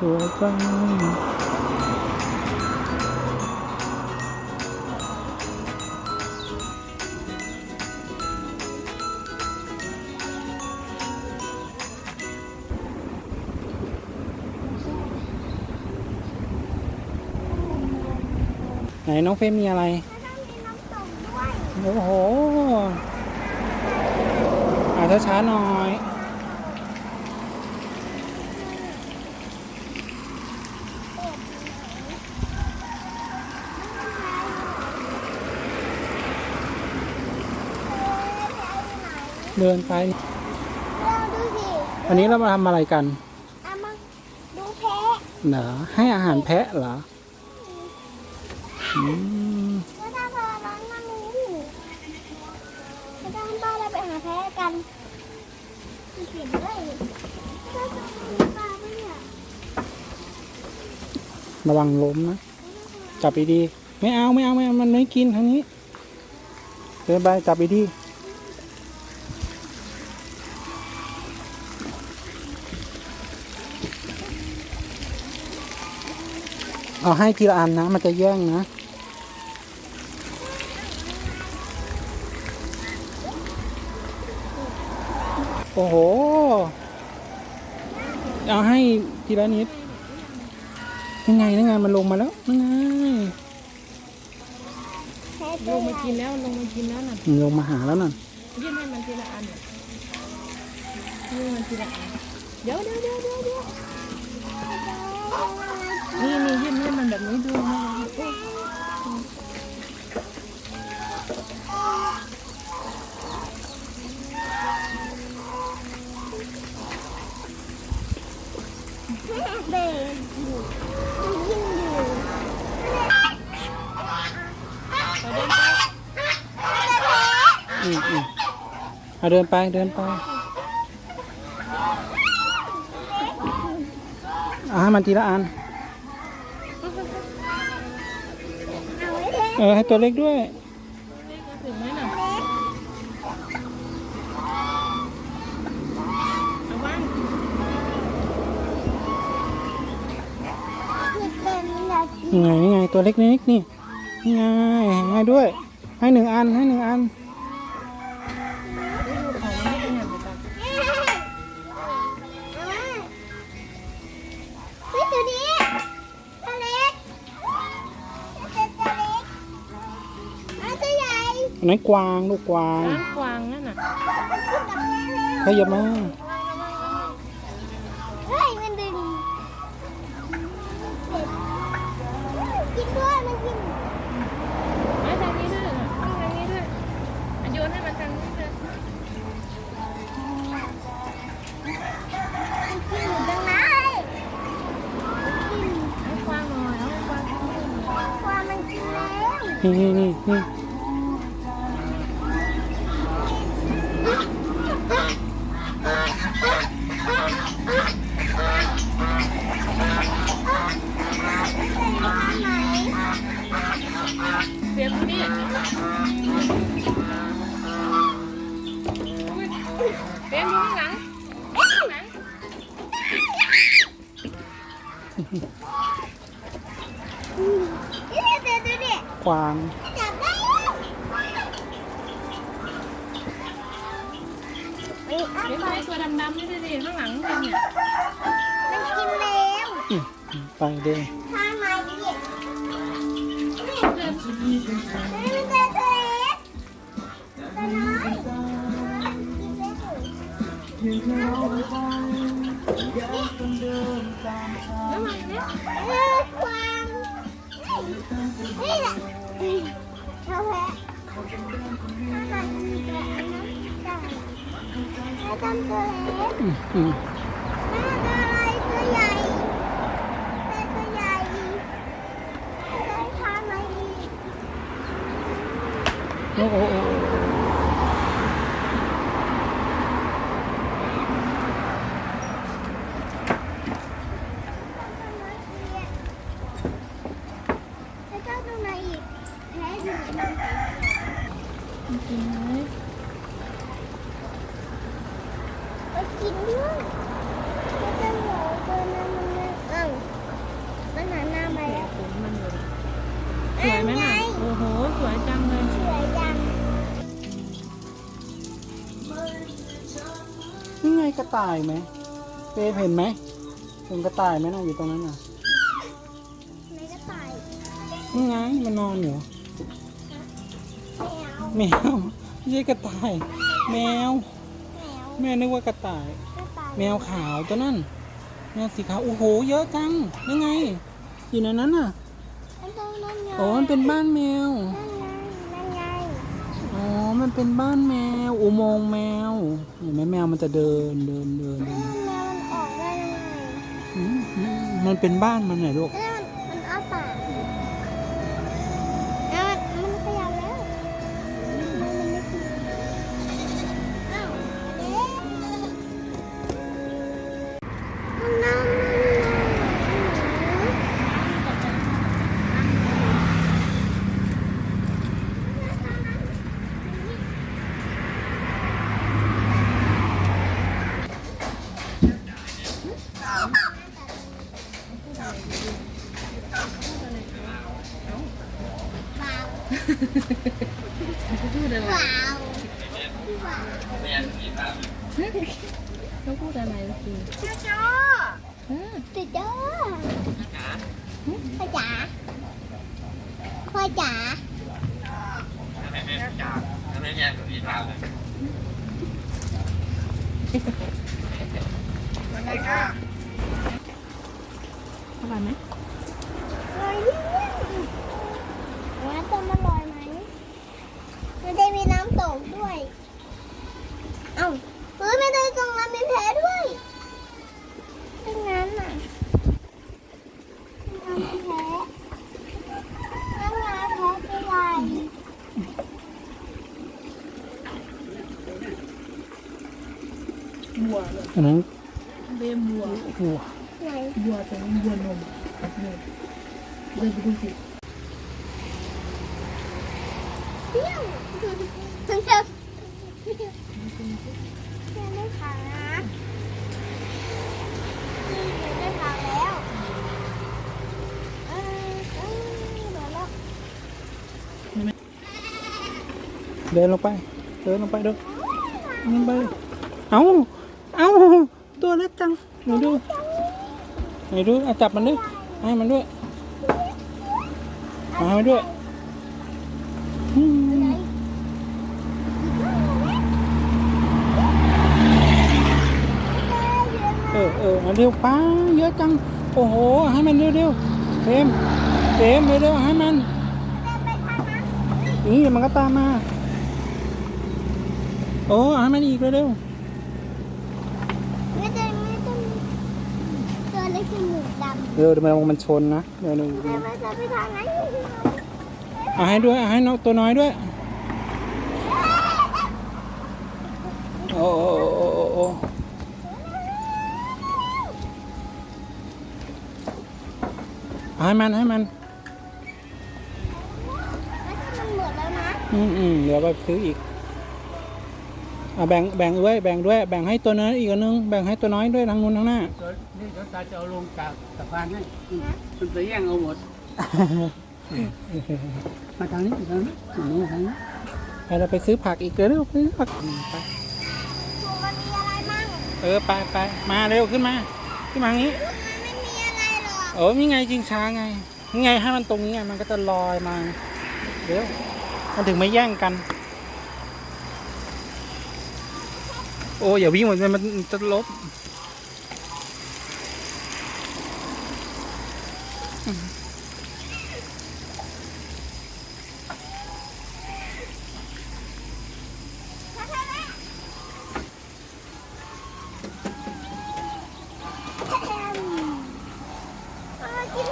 ตัวจังไหนน้องเฟรมมีอะไรโอ้โหอาจจะช้าๆหน่อย เดินไป เราดูสิวันนี้เรามาทำอะไรกันเอามาดูแพะเหรอให้อาหารแพะเหรออืมแล้วถ้าพอร้อนมามูแล้วถ้าบ้านเราไปหาแพะกันมีเสียงด้วยถ้าจะมีปลาไหมเนี่ยระวังล้มนะ จับไปดีๆไม่เอาไม่เอาไม่เอามันไม่กินทางนี้เดินไปจับไป เอาให้ทีละอันนะ มันจะแย่งนะโอ้โห เอาให้ทีละนิดยังไงยังไงมันลงมาแล้วยังไงแพะลตัวงใหมาญ่กินแล้วลงมากินแล้วน่ะมันลงมาหาแล้วน่ะยื่นให้มันทีละอันน่ะยื่นให้มันทีละอันเดี๋ยวเดี๋ยวเดี๋ยวเดี๋ยว แบบนี้ดูนะเอ้ยเบนอยู่มันยิงอยู่อืมอืมเอาเดินไปเดินไปเอาให้มันทีละอัน เออให้ตัวเล็กด้วยถึงไหมน่ะเอาบ้างคือเป็นนาทียังไงนี่ไงตัวเล็กนิดนี่ไงให้ด้วย ให้หนึ่งอันให้หนึ่งอัน อันนั้นกวางลูกกวางร้านกวางนั่นน่ะขยับมาเฮ้ยมันดึงกินด้วยมันกินมาทางนี้ด้วยน่ะเอาทางนี้ด้วยอะโยนให้มันทางนี้เลยมันกินอยู่ตรงไหนกินเอากวางหน่อยเอากวางเข้ามาหน่อยกว่ามันกินแล้ว นี่นี่นี่นี่ กวางจับได้แล้วไม่เอาเดี๋ยวไปไอ้ตัวดำๆนี่ดิดิข้างหลังเป็นเนี่ยมันกินแล้วอืมไปเดินทางไหนดิเดินนี่มันเจอตัวเล็กตัวน้อยกินแล้วแล้วมาเนี่ยเออความ นี่ กินไหมก็กินด้วยก็จะหมูตัวนั้นมันเอ้ามันหันหน้ามาแล้ว ผมมันเลยสวยไหมน่ะ โอ้โห สวยจังเลย สวยจังนี่ไงกระต่ายไหมเปเห็นไหมเห็นกระต่ายไหมน่งอยู่ตรงนั้นน่ะไในกระต่าย นี่ไงมันนอนอยู่ แมวแมวไม่ใช่กระต่าย แมว แมวแม่นึกว่ากระต่ายกระต่าย แมวขาวตัวนั่นแมวสีขาวโอ้โหเยอะจังยังไง อยู่ในนั้นน่ะอันนั้นนั่นไงโอ้มันเป็นบ้านแมวนั่นไงนั่นไงอ๋อมันเป็นบ้านแมว อุโมงค์แมวเห็นไหมแมวมันจะเดินเดินเดินเดินแมวมันออกได้ยังไงอืมมันเป็นบ้านมันไหนลูก อะไรว้าวว้าวเขาพูดอะไรเมื่อกี้จ้าจ้าฮะติดจ้าพ่อจ๋าพ่อจ๋าอร่อยไหมลอยนี่งั้นต้นมันลอยไหมไม่ได้มีน้ำตกด้วย เอ้าเฮ้ยไม่ได้ตรงนั้นมีแพ้ด้วยเป็นงั้นน่ะน้ำมีแพ้น้ำงาแพ้เป็นไรบัวเลยอันนั้นเบ้บัววัวไหนบัวตรงบัวนมเนี่ยเดินไปดูสิเปรี้ยวมันจะยัง ไม่ขาดนะยังไม่ขาดแล้วเออเออเหลือแล้วเดินลงไป เดินลงไปดูลงไป เอาเอาตัวเล็กจังไหนดูไหนดูเอาจับมันด้วยให้มันด้วยเอาให้มันด้วยอืมเออเออเร็วป้าเยอะจัง โอ้โห ให้มันเร็วเร็วๆเฟรมเฟรมเร็วเร็วๆให้มันนี่มันก็ตามมา โอ้ให้มันอีกเร็วไม่ได้ไม่ต้องตัวเล็กจมูดำๆเร็วเดี๋ยวมันมันชนนะเร็วเร็วแต่ว่าจะไปทางไหนเอาให้ด้วยเอาให้น้องตัวน้อยด้วย โอ้โอ้โอ้โอ้ ให้มันให้มันแล้วถ้ามันหมดแล้วนะอืมอืมเดี๋ยวไปซื้ออีกเอาแบ่งแบ่งด้วยแบ่งด้วยแบ่งให้ตัวน้อยอีกอันนึงแบ่งให้ตัวน้อยด้วยทางนู้นทางหน้า เดี๋ยวนี่เดี๋ยวตาจะเอาลงจากสะพานให้มันจะแย่งเอาหมด มาทางนี้ทางนี้ทางนี้ทางนี้ไปเราไปซื้อผักอีกเร็วๆไปซื้อผักอืมไปถุงมันมีอะไรมั่งเออไปไปมาเร็วขึ้นมาขึ้นมาทางนี้มั เออนี่ไงจริงช้าไงนี่ไงให้มันตรงนี้ไงมันก็จะลอยมาเดี๋ยวมันถึงไม่แย่งกัน โอ้อย่าวิ่งหมือนมันมันจะลบ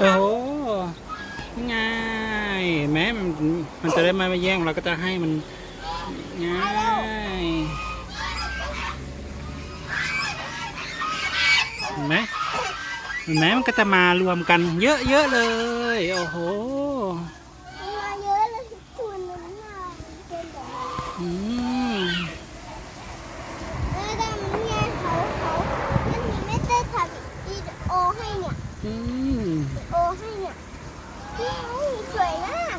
โอ้โหนี่ไงแม้มันมั นได้ม่มาแย่งเราก็จะให้มันง่ายเห็นไหมเห็นไหมมันก็จะมารวมกันเยอะๆเลย โอ้โหมาเยอะเลยตัวนั้นน่ะเป็นแบบอืมเออแต่มันไงเขาเขามันมีไม่ได้ทำอีโอให้เนี่ยอืมโอให้เนี่ยนี่สวยมาก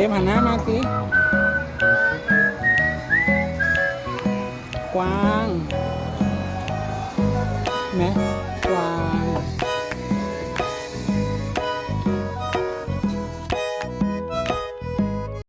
ฟรมหันหน้ามาสิ กวางเห็นไหม